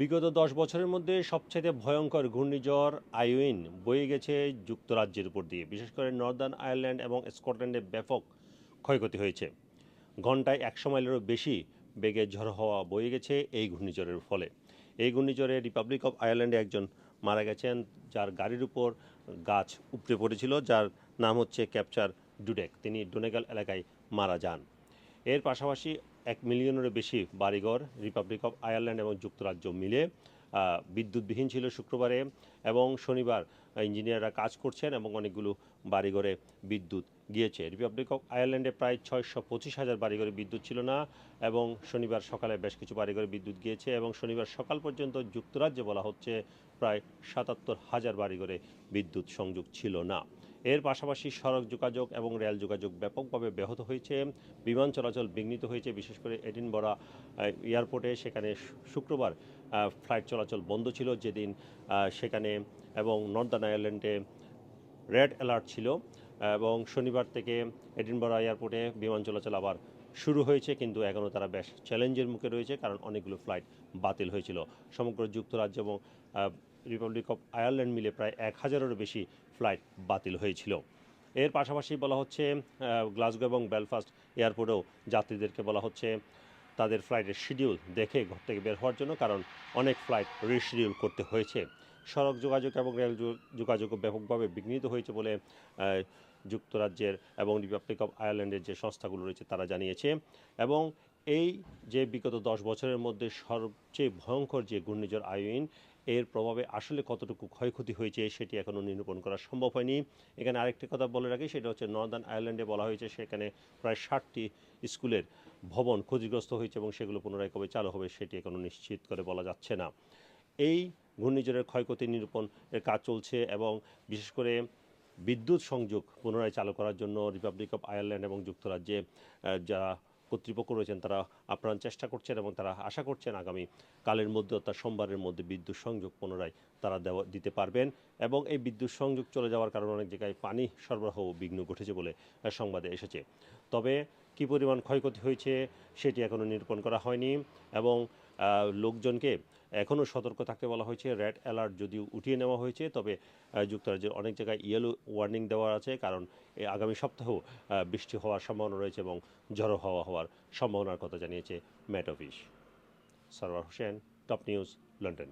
বিগত দশ বছরের মধ্যে সবচেয়ে ভয়ঙ্কর ঘূর্ণিঝড় আইউইন বয়ে গেছে যুক্তরাজ্যের উপর দিয়ে। বিশেষ করে নর্দার্ন আয়ারল্যান্ড এবং স্কটল্যান্ডে ব্যাপক ক্ষয়ক্ষতি হয়েছে। ঘন্টায় একশো মাইলেরও বেশি বেগে ঝড় হওয়া বয়ে গেছে এই ঘূর্ণিঝড়ের ফলে। এই ঘূর্ণিঝড়ে রিপাবলিক অফ আয়ারল্যান্ডে একজন মারা গেছেন যার গাড়ির উপর গাছ উপড়ে পড়েছিল, যার নাম হচ্ছে ক্যাপচার ডুডেক। তিনি ডোনেগাল এলাকায় মারা যান। এর পাশাপাশি এক মিলিয়নেরও বেশি বাড়িঘর রিপাবলিক অফ আয়ারল্যান্ড এবং যুক্তরাজ্য মিলে বিদ্যুৎবিহীন ছিল শুক্রবারে এবং শনিবার ইঞ্জিনিয়াররা কাজ করছেন এবং অনেকগুলো বাড়িঘরে বিদ্যুৎ গিয়েছে। রিপাবলিক অফ আয়ারল্যান্ডে প্রায় ছয়শো পঁচিশ হাজার বাড়িঘরে বিদ্যুৎ ছিল না এবং শনিবার সকালে বেশ কিছু বাড়িঘরে বিদ্যুৎ গিয়েছে এবং শনিবার সকাল পর্যন্ত যুক্তরাজ্যে বলা হচ্ছে প্রায় সাতাত্তর হাজার বাড়িঘরে বিদ্যুৎ সংযোগ ছিল না। এর পাশাপাশি সড়ক যোগাযোগ এবং রেল যোগাযোগ ব্যাপকভাবে ব্যাহত হয়েছে। বিমান চলাচল বিঘ্নিত হয়েছে, বিশেষ করে এডিনবরা এয়ারপোর্টে। সেখানে শুক্রবার ফ্লাইট চলাচল বন্ধ ছিল যেদিন সেখানে এবং নর্দার্ন আয়ারল্যান্ডে রেড অ্যালার্ট ছিল। এবং শনিবার থেকে এডিনবরা এয়ারপোর্টে বিমান চলাচল আবার শুরু হয়েছে, কিন্তু এখনও তারা বেশ চ্যালেঞ্জের মুখে রয়েছে, কারণ অনেকগুলো ফ্লাইট বাতিল হয়েছিল। সমগ্র যুক্তরাজ্য এবং রিপাবলিক অফ আয়ারল্যান্ড মিলে প্রায় এক হাজারেরও বেশি ফ্লাইট বাতিল হয়েছিল। এর পাশাপাশি বলা হচ্ছে গ্লাসগো এবং বেলফাস্ট এয়ারপোর্টেও যাত্রীদেরকে বলা হচ্ছে, তাদের ফ্লাইটের শিডিউল দেখে ঘর থেকে বের হওয়ার জন্য, কারণ অনেক ফ্লাইট রিশিডিউল করতে হয়েছে। সড়ক যোগাযোগ এবং রেল যোগাযোগও ব্যাপকভাবে বিঘ্নিত হয়েছে বলে যুক্তরাজ্যের এবং রিপাবলিক অফ আয়ারল্যান্ডের যে সংস্থাগুলো রয়েছে তারা জানিয়েছে। এবং এই যে বিগত দশ বছরের মধ্যে সবচেয়ে ভয়ঙ্কর যে ঘূর্ণিঝড় আইউইন এর প্রভাবে আসলে কতটুকু ক্ষয়ক্ষতি হয়েছে সেটি এখনও নিরূপণ করা সম্ভব হয়নি। এখানে আরেকটি কথা বলে রাখি, সেটা হচ্ছে নর্দার্ন আয়ারল্যান্ডে বলা হয়েছে সেখানে প্রায় ষাটটি স্কুলের ভবন ক্ষতিগ্রস্ত হয়েছে এবং সেগুলো পুনরায় কবে চালু হবে সেটি এখনও নিশ্চিত করে বলা যাচ্ছে না। এই ঘূর্ণিঝড়ের ক্ষয়ক্ষতি নিরূপণ এর কাজ চলছে এবং বিশেষ করে বিদ্যুৎ সংযোগ পুনরায় চালু করার জন্য রিপাবলিক অফ আয়ারল্যান্ড এবং যুক্তরাজ্যে যারা কর্তৃপক্ষ রয়েছেন, তারা আপ্রাণ চেষ্টা করছেন এবং তারা আশা করছেন আগামী কালের মধ্যে অর্থাৎ সোমবারের মধ্যে বিদ্যুৎ সংযোগ পুনরায় তারা দেওয়া, দিতে পারবেন এবং এই বিদ্যুৎ সংযোগ চলে যাওয়ার কারণে অনেক জায়গায় পানি সরবরাহ বিঘ্ন ঘটেছে বলে সংবাদে এসেছে। তবে কী পরিমাণ ক্ষয়ক্ষতি হয়েছে সেটি এখনও নিরূপণ করা হয়নি এবং লোকজনকে এখনও সতর্ক থাকতে বলা হয়েছে। রেড অ্যালার্ট যদিও উঠিয়ে নেওয়া হয়েছে, তবে যুক্তরাজ্যের অনেক জায়গায় ইয়েলো ওয়ার্নিং দেওয়া আছে, কারণ আগামী সপ্তাহ বৃষ্টি হওয়ার সম্ভাবনা রয়েছে এবং ঝড়ো হওয়া হওয়ার সম্ভাবনার কথা জানিয়েছে Met Office Sarwar Hossain top news London